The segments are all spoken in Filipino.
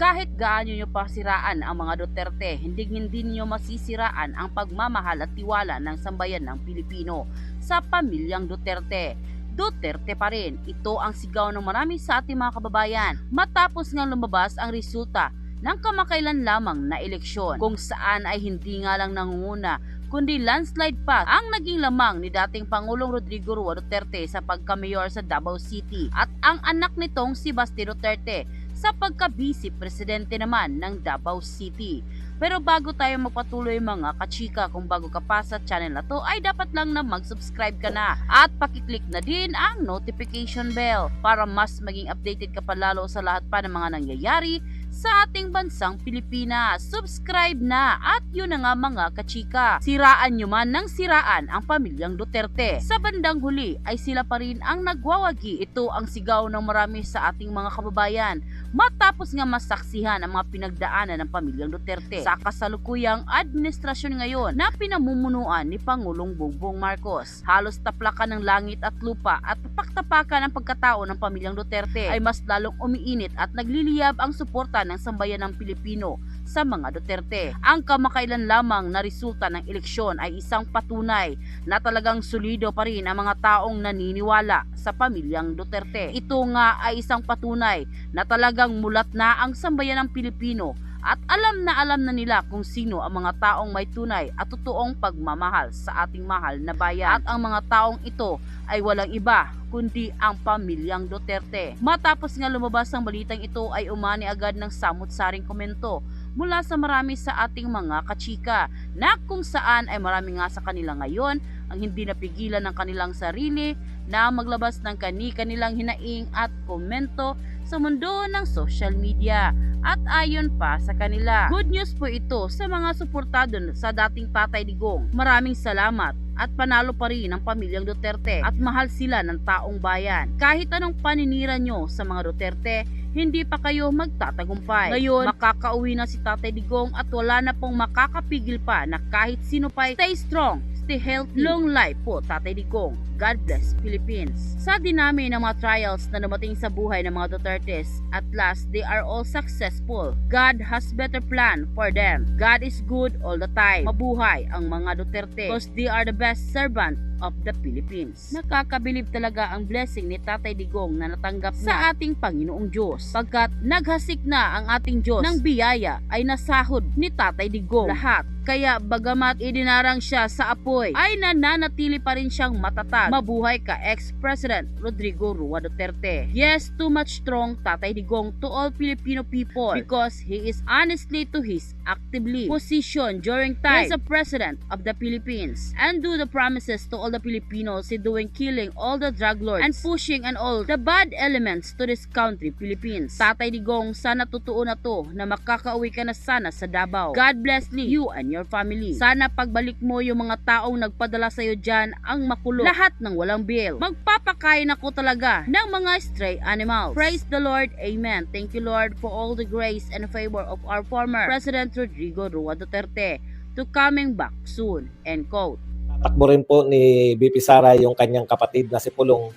Kahit gaano nyo pa siraan ang mga Duterte, hindi hindi nyo masisiraan ang pagmamahal at tiwala ng sambayan ng Pilipino sa pamilyang Duterte. Duterte pa rin. Ito ang sigaw ng marami sa ating mga kababayan matapos nga lumabas ang resulta ng kamakailan lamang na eleksyon kung saan ay hindi nga lang nangunguna kundi landslide pa ang naging lamang ni dating Pangulong Rodrigo Rua Duterte sa pagkamayor sa Davao City at ang anak nitong si Basti Duterte sa pagka-vice presidente naman ng Davao City. Pero bago tayo magpatuloy mga kachika, kung bago ka pa sa channel na to ay dapat lang na mag-subscribe ka na at pakiclick na din ang notification bell para mas maging updated ka pa lalo sa lahat pa ng mga nangyayari sa ating bansang Pilipinas. Subscribe na at yun na nga mga kachika. Siraan nyo man ng siraan ang pamilyang Duterte. Sa bandang huli ay sila pa rin ang nagwawagi. Ito ang sigaw ng marami sa ating mga kababayan matapos nga masaksihan ang mga pinagdaanan ng pamilyang Duterte sa kasalukuyang administrasyon ngayon na pinamumunuan ni Pangulong Bongbong Marcos. Halos taplakan ng langit at lupa at tapaktapakan ang pagkatao ng pamilyang Duterte ay mas lalong umiinit at nagliliyab ang suporta ng sambayan ng Pilipino sa mga Duterte. Ang kamakailan lamang na resulta ng eleksyon ay isang patunay na talagang solido pa rin ang mga taong naniniwala sa pamilyang Duterte. Ito nga ay isang patunay na talagang mulat na ang sambayan ng Pilipino at alam na alam na nila kung sino ang mga taong may tunay at totoong pagmamahal sa ating mahal na bayan. At ang mga taong ito ay walang iba kundi ang pamilyang Duterte. Matapos nga lumabas ang balitang ito ay umani agad ng samut-saring komento mula sa marami sa ating mga kachika na kung saan ay marami nga sa kanila ngayon ang hindi napigilan ng kanilang sarili na maglabas ng kani-kanilang hinaing at komento sa mundo ng social media. At ayon pa sa kanila, good news po ito sa mga suportado sa dating Tatay Digong. Maraming salamat at panalo pa rin ang pamilyang Duterte at mahal sila ng taong bayan. Kahit anong paninira nyo sa mga Duterte, hindi pa kayo magtatagumpay. Ngayon, makakauwi na si Tatay Digong at wala na pong makakapigil pa na kahit sino pa stay strong, stay healthy, long life po Tatay Digong. God bless Philippines. Sa dinami ng mga trials na dumating sa buhay ng mga Dutertes, at last they are all successful. God has better plan for them. God is good all the time. Mabuhay ang mga Duterte because they are the best servant of the Philippines. Nakakabilib talaga ang blessing ni Tatay Digong na natanggap sa ating Panginoong Diyos. Pagkat naghasik na ang ating Diyos ng biyaya ay nasahod ni Tatay Digong lahat. Kaya bagamat idinarang siya sa apoy, ay nananatili pa rin siyang matatag. Mabuhay ka ex-President Rodrigo Rua Duterte. Yes, too much strong Tatay Digong to all Filipino people because he is honestly to his actively position during time as a President of the Philippines and do the promises to all the Filipinos he doing killing all the drug lords and pushing and all the bad elements to this country, Philippines. Tatay Digong, sana totoo na to na makakauwi ka na sana sa Davao. God bless you and your family. Sana pagbalik mo yung mga taong nagpadala sa'yo dyan ang makulong. Lahat ng walang bail. Magpapakain ako talaga ng mga stray animals. Praise the Lord. Amen. Thank you Lord for all the grace and favor of our former President Rodrigo Rua Duterte to coming back soon. End quote. Takbo rin po ni BP Sara yung kanyang kapatid na si Pulong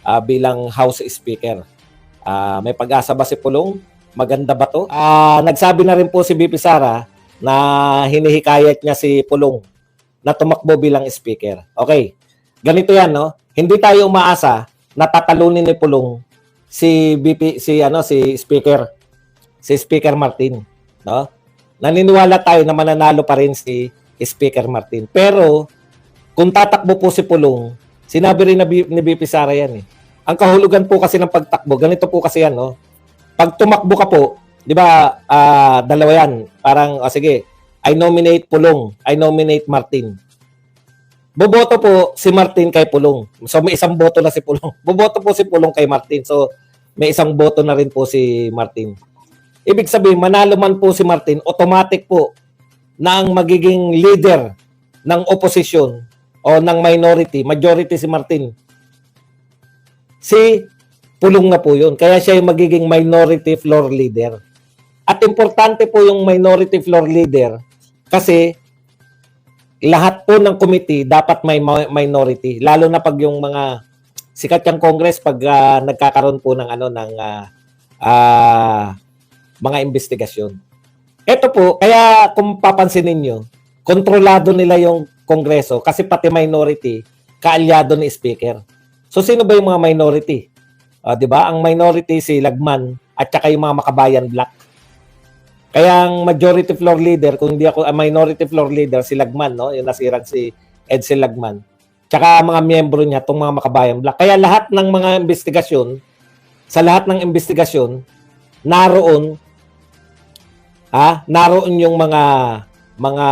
ah, bilang House Speaker. Ah, may pag-asa ba si Pulong? Maganda ba to? Ah, nagsabi na rin po si BP Sara na hinihikayat niya si Pulong na tumakbo bilang Speaker. Okay, ganito yan, no? Hindi tayo umaasa na tatalunin ni Pulong si BP, si ano, si Speaker, si Speaker Martin, no? Naniniwala tayo na mananalo pa rin si Speaker Martin. Pero kung tatakbo po si Pulong, sinabi rin ni BP Sara yan eh. Ang kahulugan po kasi ng pagtakbo, ganito po kasi yan, no? Pag tumakbo ka po, di ba, ah, dalawa yan. Parang, oh, sige, I nominate Pulong, I nominate Martin. Boboto po si Martin kay Pulong. So may isang boto na si Pulong. Boboto po si Pulong kay Martin. So may isang boto na rin po si Martin. Ibig sabihin, manalo man po si Martin, automatic po na ang magiging leader ng opposition o ng minority, majority si Martin. Si Pulong na po yun. Kaya siya yung magiging minority floor leader. At importante po yung minority floor leader kasi lahat po ng committee dapat may mi- minority. Lalo na pag yung mga sikat yung Congress pag ah, nagkakaroon po ng ano ng ah, ah, mga investigasyon. Ito po, kaya kung papansinin nyo, kontrolado nila yung Kongreso kasi pati minority, kaalyado ni Speaker. So sino ba yung mga minority? Ah, 'di ba? Ang minority si Lagman at saka yung mga makabayan black. Kaya ang majority floor leader, kung hindi ako ang minority floor leader si Lagman, no? Yung nasirang si Edsel Lagman. Tsaka mga miyembro niya, itong mga makabayan black. Kaya lahat ng mga investigasyon, sa lahat ng investigasyon, naroon ah, naroon yung mga mga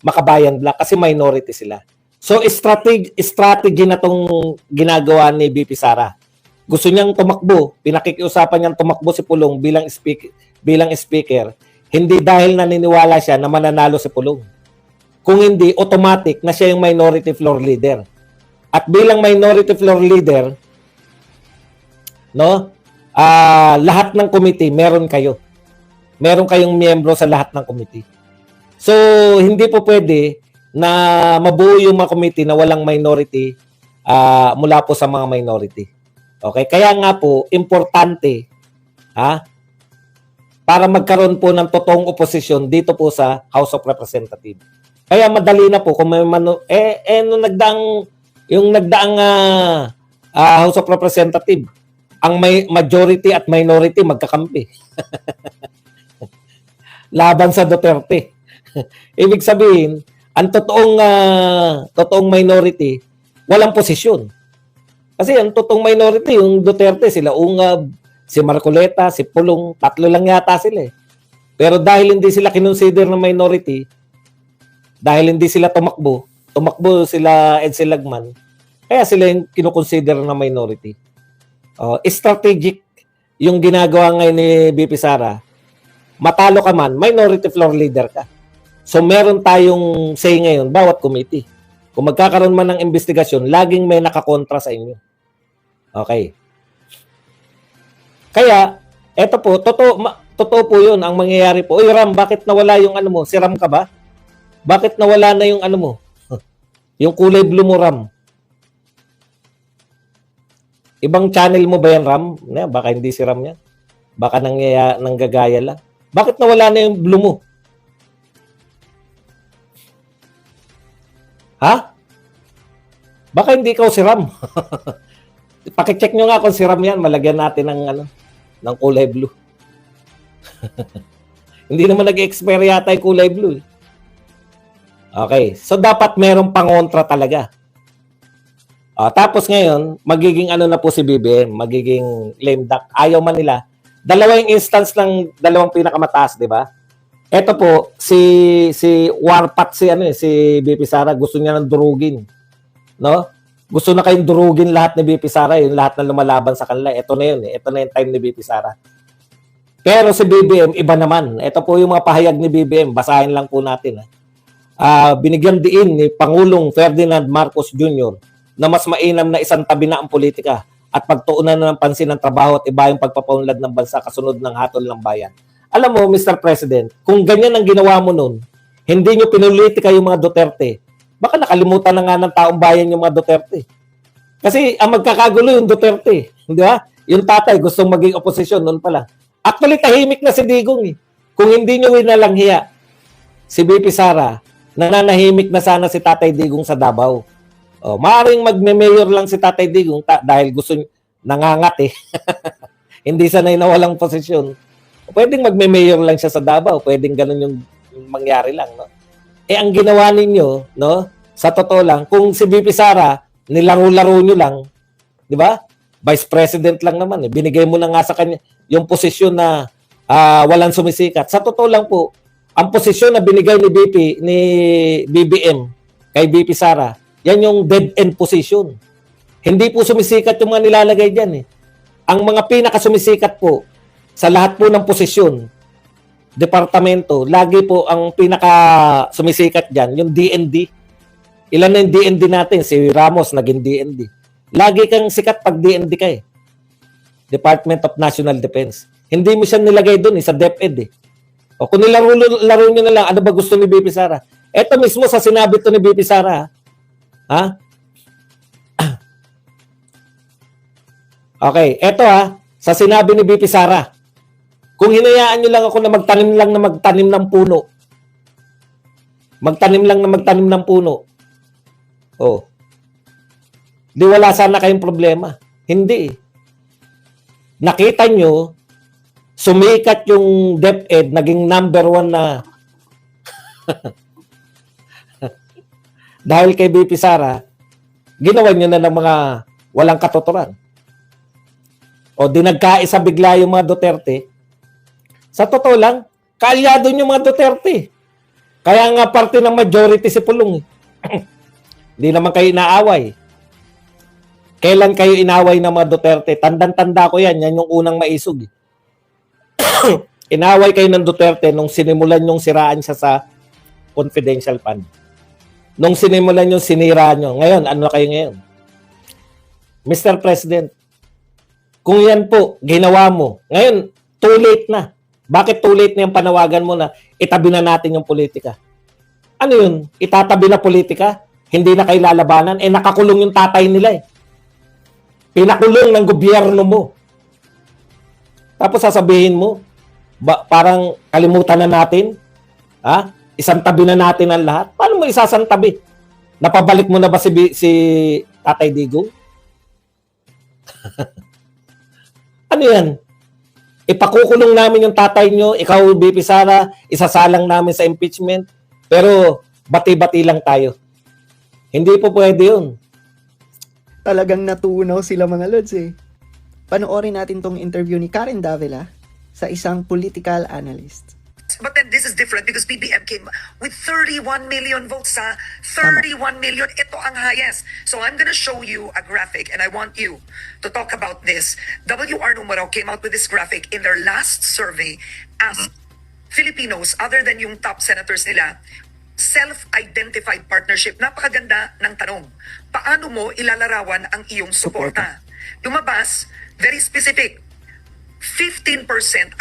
makabayan black kasi minority sila. So strategy strategy na tong ginagawa ni BP Sara. Gusto niyang tumakbo, pinakikiusapan niyang tumakbo si Pulong bilang speaker, bilang speaker, hindi dahil naniniwala siya na mananalo si Pulong. Kung hindi, automatic na siya yung minority floor leader. At bilang minority floor leader, no? Ah, lahat ng committee meron kayo. Meron kayong miyembro sa lahat ng committee. So, hindi po pwede na mabuo yung mga committee na walang minority ah, mula po sa mga minority. Okay? Kaya nga po, importante ha, para magkaroon po ng totoong oposisyon dito po sa House of Representatives. Kaya madali na po kung may mano, eh, eh nung nagdaang yung nagdaang ah, ah, House of Representatives, ang may majority at minority magkakampi. Laban sa Duterte. Ibig sabihin, ang totoong ah, totoong minority walang posisyon. Kasi ang totoong minority yung Duterte, sila Ungab, si Marcoleta, si Pulong, tatlo lang yata sila eh. Pero dahil hindi sila kinonsider na minority, dahil hindi sila tumakbo, tumakbo sila Edsel Lagman, kaya sila yung kinukonsider na minority. Oh, strategic yung ginagawa ngayon ni BP Sara. Matalo ka man, minority floor leader ka. So meron tayong say ngayon, bawat committee. Kung magkakaroon man ng investigasyon, laging may nakakontra sa inyo. Okay. Kaya, eto po, totoo, ma, totoo po yun ang mangyayari po. Uy Ram, bakit nawala yung ano mo? Si Ram ka ba? Bakit nawala na yung ano mo? yung kulay blue mo, Ram. Ibang channel mo ba yan, Ram? Baka hindi si Ram yan. Baka nangyaya, nanggagaya lang. Bakit nawala na yung blue mo? Ha? Baka hindi ikaw si Ram. Pakicheck nyo nga kung si Ram yan. Malagyan natin ng, ano, ng kulay blue. hindi naman nag-expire yata yung kulay blue. eh. Okay. So, dapat merong pangontra talaga. Ah, tapos ngayon, magiging ano na po si BBM, magiging lame duck. Ayaw man nila. Dalawa yung instance ng dalawang pinakamataas, di ba? Ito po, si si Warpat si ano eh, si BP Sara gusto niya nang durugin. No? Gusto na kayong durugin lahat ni BP Sara, yung lahat na lumalaban sa kanila. Ito na yun eh. Ito na yung time ni BP Sara. Pero si BBM, iba naman. Ito po yung mga pahayag ni BBM. Basahin lang po natin. ah. Ah, binigyan diin ni Pangulong Ferdinand Marcos Jr. na mas mainam na isang tabi na ang politika at pagtuunan na ng pansin ng trabaho at iba yung pagpapaunlad ng bansa kasunod ng hatol ng bayan. Alam mo, Mr. President, kung ganyan ang ginawa mo nun, hindi nyo pinulitika yung mga Duterte, baka nakalimutan na nga ng taong bayan yung mga Duterte. Kasi ang magkakagulo yung Duterte. Di ba? Yung tatay gustong maging oposisyon noon pala. Actually, tahimik na si Digong eh. Kung hindi nyo winalanghiya si BP Sara, nananahimik na sana si Tatay Digong sa Davao. Oh, maaring magme-mayor lang si Tatay Digong ta- dahil gusto nangangat eh. hindi sanay na walang posisyon. Pwedeng magme-mayor lang siya sa Davao, pwedeng ganun yung, mangyari lang, no? Eh ang ginawa ninyo, no? Sa totoo lang, kung si BP Sara nilaro-laro nyo lang, 'di ba? Vice President lang naman eh. Binigay mo na nga sa kanya yung posisyon na ah, walang sumisikat. Sa totoo lang po, ang posisyon na binigay ni BP ni BBM kay BP Sara, yan yung dead end position. Hindi po sumisikat yung mga nilalagay diyan eh. Ang mga pinaka sumisikat po sa lahat po ng posisyon, departamento, lagi po ang pinaka sumisikat diyan yung DND. Ilan na yung DND natin? Si Ramos naging DND. Lagi kang sikat pag DND ka eh. Department of National Defense. Hindi mo siya nilagay doon eh, sa DepEd eh. O kung nilaro laro nyo na lang, ano ba gusto ni BP Sara? Ito mismo sa sinabi to ni BP Sara. Ha? Okay, eto ha, sa sinabi ni BP Sara. Kung hinayaan nyo lang ako na magtanim lang na magtanim ng puno, magtanim lang na magtanim ng puno, oh, di wala sana kayong problema. Hindi. Nakita nyo, sumikat yung DepEd, naging number one na dahil kay BP Sara, ginawa nyo na ng mga walang katuturan. O di nagkaisa bigla yung mga Duterte. Sa totoo lang, kaalyado yung mga Duterte. Kaya nga parte ng majority si Pulong. eh. Hindi naman kayo inaaway. Kailan kayo inaway ng mga Duterte? Tandang-tanda ko yan. Yan yung unang maisog. eh. inaway kayo ng Duterte nung sinimulan yung siraan siya sa confidential fund. Nung sinimulan yung sinira nyo. Ngayon, ano kayo ngayon? Mr. President, kung yan po, ginawa mo, ngayon, too late na. Bakit too late na yung panawagan mo na itabi na natin yung politika? Ano yun? Itatabi na politika? Hindi na kayo lalabanan? Eh, nakakulong yung tatay nila eh. Pinakulong ng gobyerno mo. Tapos sasabihin mo, ba, parang kalimutan na natin? Ha? Isang tabi na natin ang lahat? Paano mo isasantabi? Napabalik mo na ba si, si Tatay Digong? ano yan? Ipakukulong namin yung tatay nyo, ikaw, BP Sara, isasalang namin sa impeachment, pero bati-bati lang tayo. Hindi po pwede yun. Talagang natunaw sila mga lods eh. Panoorin natin tong interview ni Karen Davila sa isang political analyst. But then this is different because BBM came with 31 million votes sa 31 million. Ito ang highest. So I'm gonna show you a graphic and I want you to talk about this. WR Numero came out with this graphic in their last survey asked Filipinos other than yung top senators nila self-identified partnership. Napakaganda ng tanong. Paano mo ilalarawan ang iyong suporta? Lumabas, very specific. 15%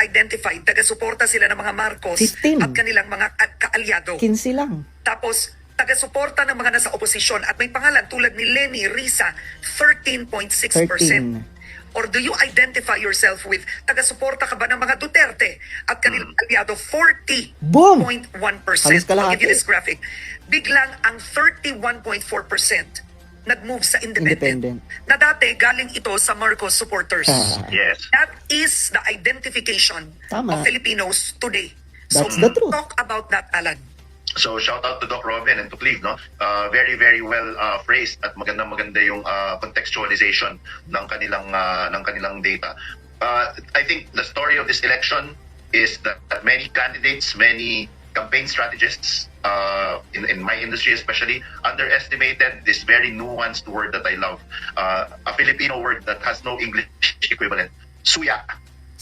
identified, taga-suporta sila ng mga Marcos 15. at kanilang mga ka- kaalyado. 15 lang. Tapos, taga-suporta ng mga nasa oposisyon at may pangalan tulad ni Lenny Risa, 13.6%. 13. Or do you identify yourself with taga-suporta ka ba ng mga Duterte at kanilang alyado 40.1%? Boom! I'll give you this graphic. Biglang ang 31.4% nag-move sa independent. Independent. Na dati galing ito sa Marcos supporters. Ah. Yes. That is the identification Tama. of Filipinos today. That's the truth. Talk about that, Alan. So shout out to Doc Robin and to Cleve, no? Uh, very very well uh, phrased at magandang maganda yung uh, contextualization ng kanilang uh, ng kanilang data. Uh, I think the story of this election is that many candidates, many campaign strategists uh, in, in my industry especially underestimated this very nuanced word that I love. Uh, a Filipino word that has no English equivalent. Suya.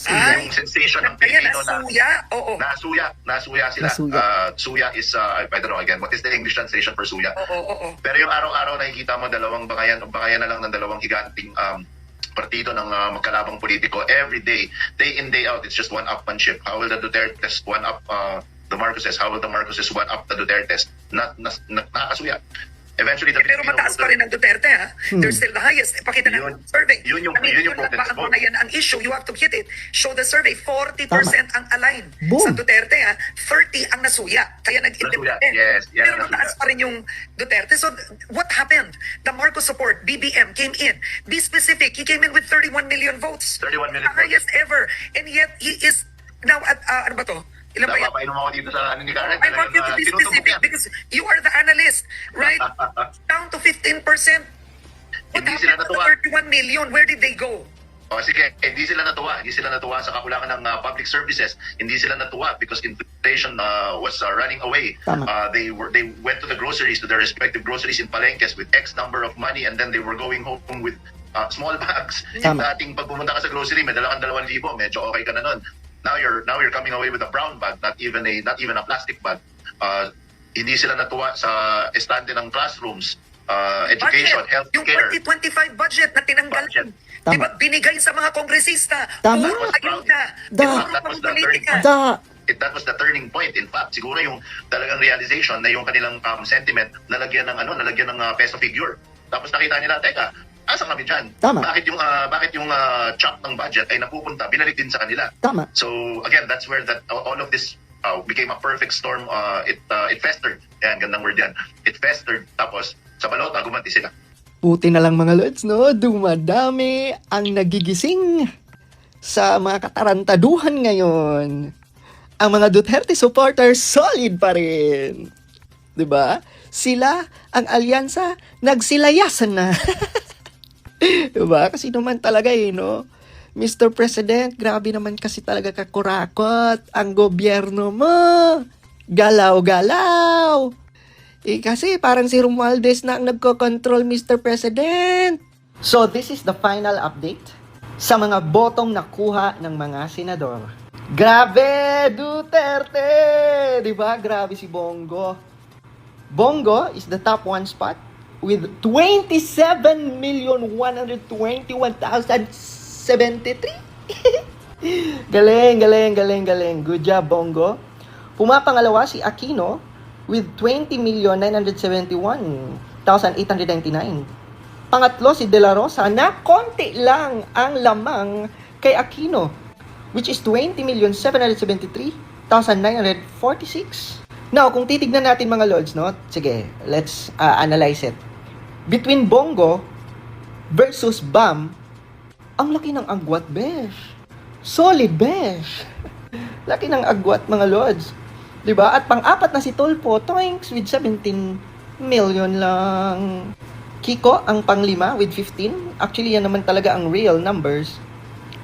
Ay, yung sensation ng Pilipino na nasuya, oo. Nasuya, nasuya sila. Nasuya. Uh, suya is, uh, I don't know again, what is the English translation for suya? Oo, oo. Pero yung araw-araw nakikita mo dalawang bakayan o bakayan na lang ng dalawang higanting um, partido ng uh, magkalabang politiko every day, day in, day out, it's just one upmanship. How will the Dutertes one up uh, the Marcoses? How will the Marcoses one up the Dutertes? Not, na, na, nakakasuya. Eventually, the Eh, pero Filipino mataas pa rin ang Duterte, ha? They're still the highest. Eh, Pakita Yun- ng survey. yun yung- I mean, yun yung ang vote. yan ang issue? You have to hit it. Show the survey. 40% ang align Boom. sa Duterte, ha? 30 ang nasuya. Kaya nag-independent. Yes, yes, pero nasuya. mataas pa rin yung Duterte. So, what happened? The Marcos support, BBM, came in. Be specific. He came in with 31 million votes. 31 million The highest ever. And yet, he is now at, uh, ano ba to? Ilan ba yan? Napapainom ako dito sa ano ni Karen. I want you to be specific because you are the analyst, right? Down to 15%. What Hindi sila happened to natuwa. the 31 million? Where did they go? O sige, hindi sila natuwa. Hindi sila natuwa sa kakulangan ng uh, public services. Hindi sila natuwa because inflation uh, was uh, running away. Tama. Uh, they were they went to the groceries, to their respective groceries in palengkes with X number of money and then they were going home with uh, small bags. Yung Tama. dating pag pumunta ka sa grocery, may dala kang dalawang libo, medyo okay ka na nun. Now you're now you're coming away with a brown bag, not even a not even a plastic bag. Uh, hindi sila natuwa sa estante ng classrooms, uh, education, Budget. Yung healthcare. 2025 budget na tinanggal. Budget. Di ba binigay sa mga kongresista? Tama. Puro ayuda. Da. Puro That was the pangpolitika. Da, it, that was the turning point. In fact, siguro yung talagang realization na yung kanilang um, sentiment nalagyan ng ano, nalagyan ng uh, peso figure. Tapos nakita nila, teka, asa kami dyan? Tama. Bakit yung, ah, bakit yung ah, chunk ng budget ay napupunta, binalik din sa kanila? Tama. So again, that's where that all of this uh, became a perfect storm. Uh, it uh, it festered. Yan, gandang word yan. It festered. Tapos sa balota, gumanti sila. Buti na lang mga lods, no? Dumadami ang nagigising sa mga katarantaduhan ngayon. Ang mga Duterte supporters solid pa rin. 'Di ba? Sila, ang alyansa, nagsilayasan na. 'Di ba? Kasi naman talaga eh, no? Mr. President, grabe naman kasi talaga kakurakot ang gobyerno mo. Galaw-galaw. Eh kasi parang si Romualdez na ang nagko-control Mr. President. So this is the final update sa mga botong nakuha ng mga senador. Grabe, Duterte! Di ba? Grabe si Bongo. Bongo is the top one spot with 27,121,073. galing, galing, galing, galing. Good job, Bongo. Pumapangalawa si Aquino with 20,971,899. Pangatlo si De La Rosa na konti lang ang lamang kay Aquino which is 20,773,946. Now, kung titignan natin mga lords, no? Sige, let's uh, analyze it. Between Bongo versus Bam, ang laki ng agwat, besh. Solid, besh. laki ng agwat, mga lords. ba? At pang-apat na si Tolpo, toinks with 17 million lang. Kiko ang panglima with 15. Actually, yan naman talaga ang real numbers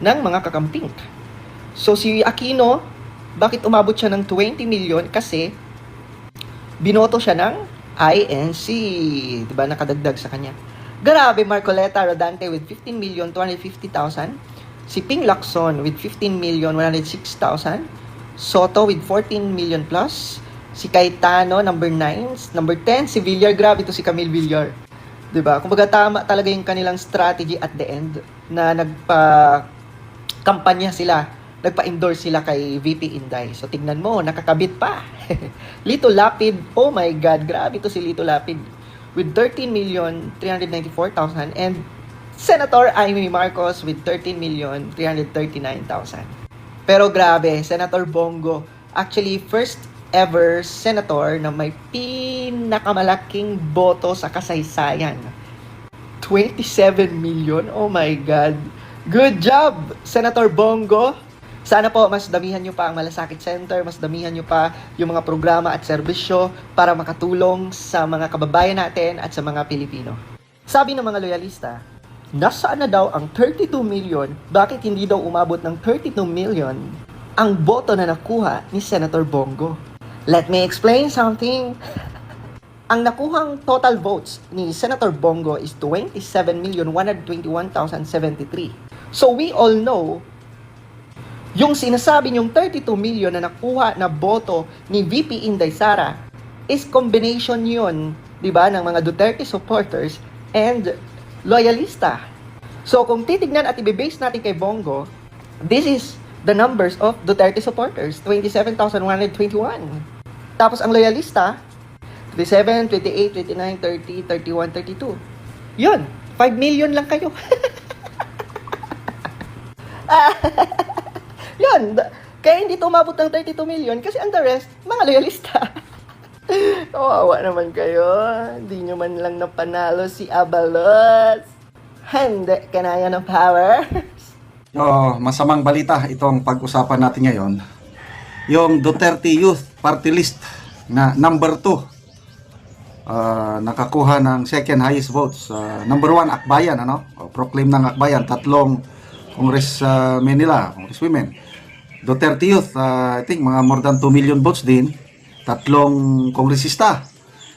ng mga kakamping. So, si Aquino, bakit umabot siya ng 20 million? Kasi, binoto siya ng INC. Diba? Nakadagdag sa kanya. Grabe, Marcoleta Rodante with 15 million 250,000. Si Ping Lacson with 15 million 106,000. Soto with 14 million plus. Si Cayetano, number 9. Number 10, si Villar. Grabe to si Camille Villar. ba? Kumbaga tama talaga yung kanilang strategy at the end na nagpa kampanya sila, nagpa-endorse sila kay VP Inday. So tignan mo, nakakabit pa. Lito Lapid, oh my God, grabe to si Lito Lapid with 13 million 394,000 and Senator Amy Marcos with 13 million 339,000. Pero grabe, Senator Bongo, actually first ever senator na may pinakamalaking boto sa kasaysayan. 27 million. Oh my God. Good job, Senator Bongo. Sana po mas damihan nyo pa ang Malasakit Center, mas damihan nyo pa yung mga programa at serbisyo para makatulong sa mga kababayan natin at sa mga Pilipino. Sabi ng mga loyalista, nasaan na daw ang 32 million, bakit hindi daw umabot ng 32 million ang boto na nakuha ni Senator Bongo? Let me explain something. Ang nakuhang total votes ni Senator Bongo is 27,121,073. So we all know, yung sinasabi yung 32 million na nakuha na boto ni VP Inday Sara is combination yun, di ba, ng mga Duterte supporters and loyalista. So kung titignan at i-base natin kay Bongo, this is the numbers of Duterte supporters, 27,121. Tapos ang loyalista, 27, 28, 29, 30, 31, 32. Yun, 5 million lang kayo. Yun, kaya hindi tumabot ng 32 million kasi ang the rest, mga loyalista. Kawawa naman kayo. Hindi nyo man lang napanalo si Abalos. Hindi, kanaya ng power. Oh, masamang balita itong pag-usapan natin ngayon. Yung Duterte Youth Party List na number 2 nakakuha ng second highest votes. Ah, number 1 Akbayan ano? O, proclaim ng Akbayan tatlong congressmen nila, congresswomen. Duterte Youth, ah, I think mga more than 2 million votes din. Tatlong kongresista.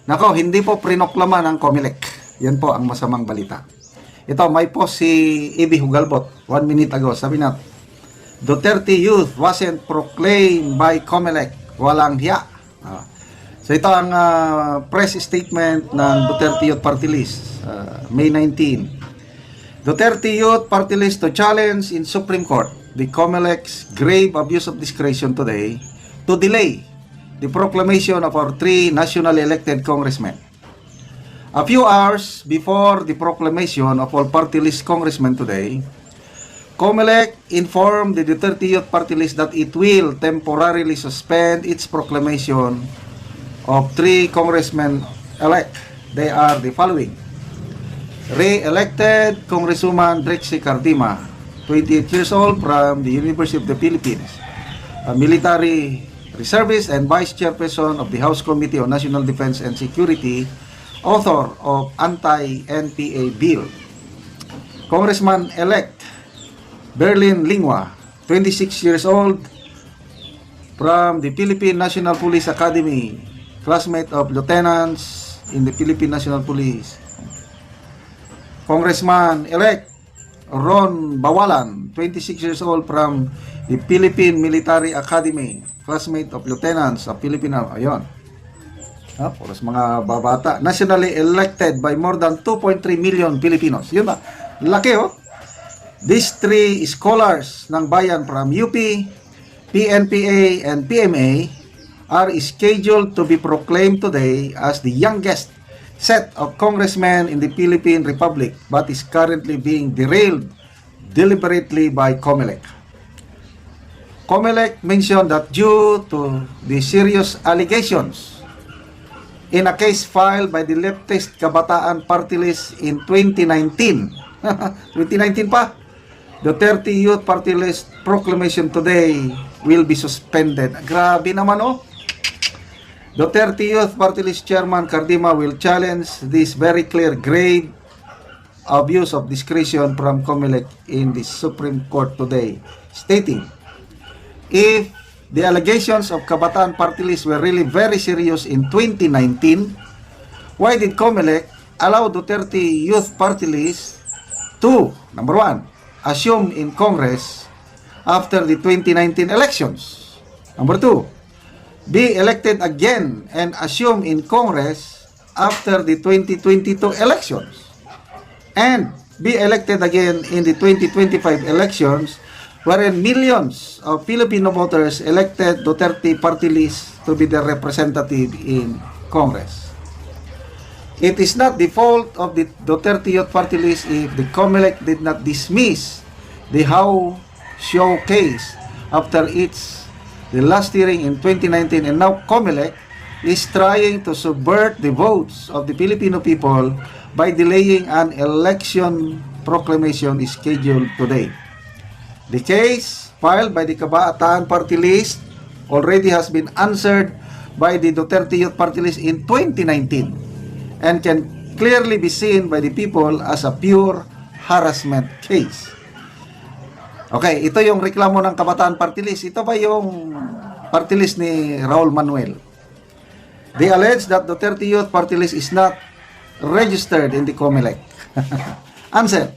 Nako, hindi po prinoklama ng COMELEC. Yan po ang masamang balita. Ito, may post si Ibi Hugalbot one minute ago. Sabi na, Duterte Youth wasn't proclaimed by COMELEC. Walang hiya. Ah. So ito ang ah, press statement ng Duterte Youth Party List, ah, May 19. Duterte Youth Party List to challenge in Supreme Court the COMELEC's grave abuse of discretion today to delay the proclamation of our three nationally elected congressmen. A few hours before the proclamation of all party list congressmen today, COMELEC informed the Duterte Youth Party List that it will temporarily suspend its proclamation of three congressmen elect. They are the following. Re-elected Congresswoman Drexy Cardima, 28 years old from the University of the Philippines, a military reservist and vice chairperson of the House Committee on National Defense and Security, author of anti-NPA bill. Congressman-elect Berlin Lingwa, 26 years old, from the Philippine National Police Academy, classmate of lieutenants in the Philippine National Police. Congressman-elect Ron Bawalan, 26 years old from the Philippine Military Academy, classmate of lieutenants of Philippine Army. Ayun. Ha, puros mga babata. Nationally elected by more than 2.3 million Filipinos. Yun ba? Laki oh. These three scholars ng bayan from UP, PNPA, and PMA are scheduled to be proclaimed today as the youngest set of congressmen in the Philippine Republic but is currently being derailed deliberately by COMELEC. COMELEC mentioned that due to the serious allegations in a case filed by the leftist Kabataan Party List in 2019, 2019 pa, Duterte Youth Party List proclamation today will be suspended. Grabe naman oh. Duterte Youth Party List Chairman Cardima will challenge this very clear grave abuse of discretion from COMELEC in the Supreme Court today, stating, if the allegations of Kabataan Party List were really very serious in 2019, why did COMELEC allow Duterte Youth Party List to, number one, assume in Congress after the 2019 elections? Number two, be elected again and assume in Congress after the 2022 elections and be elected again in the 2025 elections wherein millions of Filipino voters elected Duterte party list to be their representative in Congress. It is not the fault of the Duterte Youth Party List if the COMELEC did not dismiss the How Show case after its the last hearing in 2019 and now COMELEC is trying to subvert the votes of the Filipino people by delaying an election proclamation scheduled today. The case filed by the Kabataan Party List already has been answered by the Duterte Youth Party List in 2019 and can clearly be seen by the people as a pure harassment case. Okay, ito yung reklamo ng Kabataan Party List. Ito ba yung party list ni Raul Manuel? They allege that Duterte Youth Party List is not registered in the COMELEC. Answer.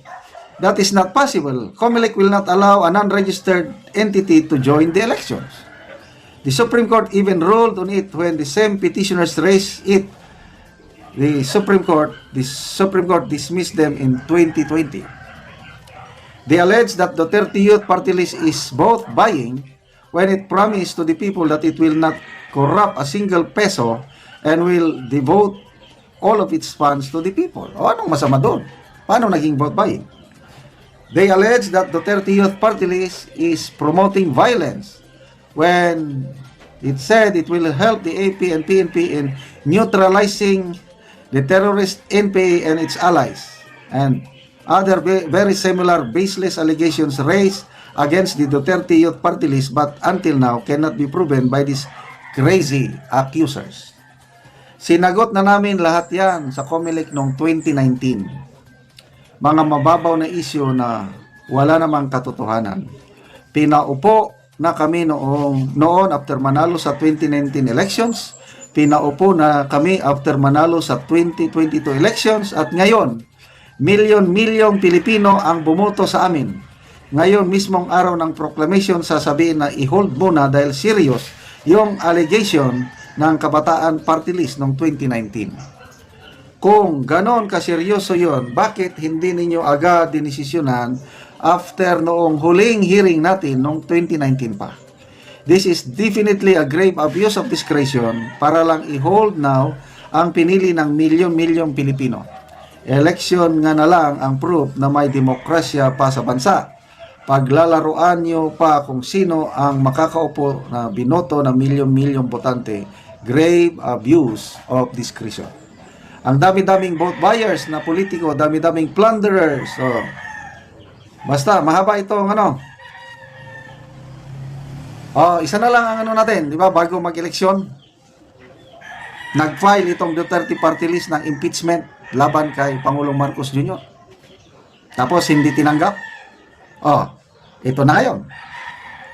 That is not possible. COMELEC will not allow a non-registered entity to join the elections. The Supreme Court even ruled on it when the same petitioners raised it. The Supreme Court, the Supreme Court dismissed them in 2020. They allege that Duterte Youth Party List is both buying when it promised to the people that it will not corrupt a single peso and will devote all of its funds to the people. O anong masama doon? Paano naging vote buying? They allege that Duterte Youth Party List is promoting violence when it said it will help the AP and PNP in neutralizing the terrorist NPA and its allies. And other ve- very similar baseless allegations raised against the Duterte Youth Party List but until now cannot be proven by these crazy accusers. Sinagot na namin lahat yan sa COMELEC noong 2019. Mga mababaw na isyo na wala namang katotohanan. Pinaupo na kami noong, noon after manalo sa 2019 elections. Pinaupo na kami after manalo sa 2022 elections at ngayon, milyon-milyong Pilipino ang bumoto sa amin. Ngayon mismong araw ng proclamation sasabihin na i-hold muna dahil serious yung allegation ng Kabataan Party List noong 2019. Kung ganon kaseryoso yon, bakit hindi ninyo agad dinesisyonan after noong huling hearing natin noong 2019 pa? This is definitely a grave abuse of discretion para lang i-hold now ang pinili ng milyon-milyong Pilipino. Eleksyon nga na lang ang proof na may demokrasya pa sa bansa. Paglalaruan nyo pa kung sino ang makakaupo na binoto ng milyon-milyong botante, grave abuse of discretion. Ang dami-daming vote buyers na politiko, dami-daming plunderers. So, basta, mahaba itong ano. Oh, isa na lang ang ano natin, di ba, bago mag-eleksyon. Nag-file itong Duterte Party List ng impeachment laban kay Pangulong Marcos Jr. Tapos hindi tinanggap. Oh, ito na ngayon.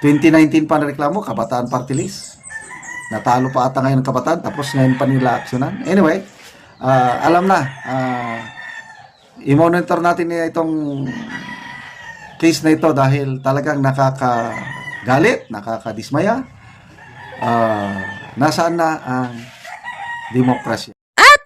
2019 pa na reklamo, Kabataan Party List. Natalo pa ata ngayon ng Kabataan, tapos ngayon pa nila aksyonan. Anyway, ah, alam na, ah, i-monitor natin itong case na ito dahil talagang nakakagalit, nakakadismaya. Ah, nasaan na ang demokrasya?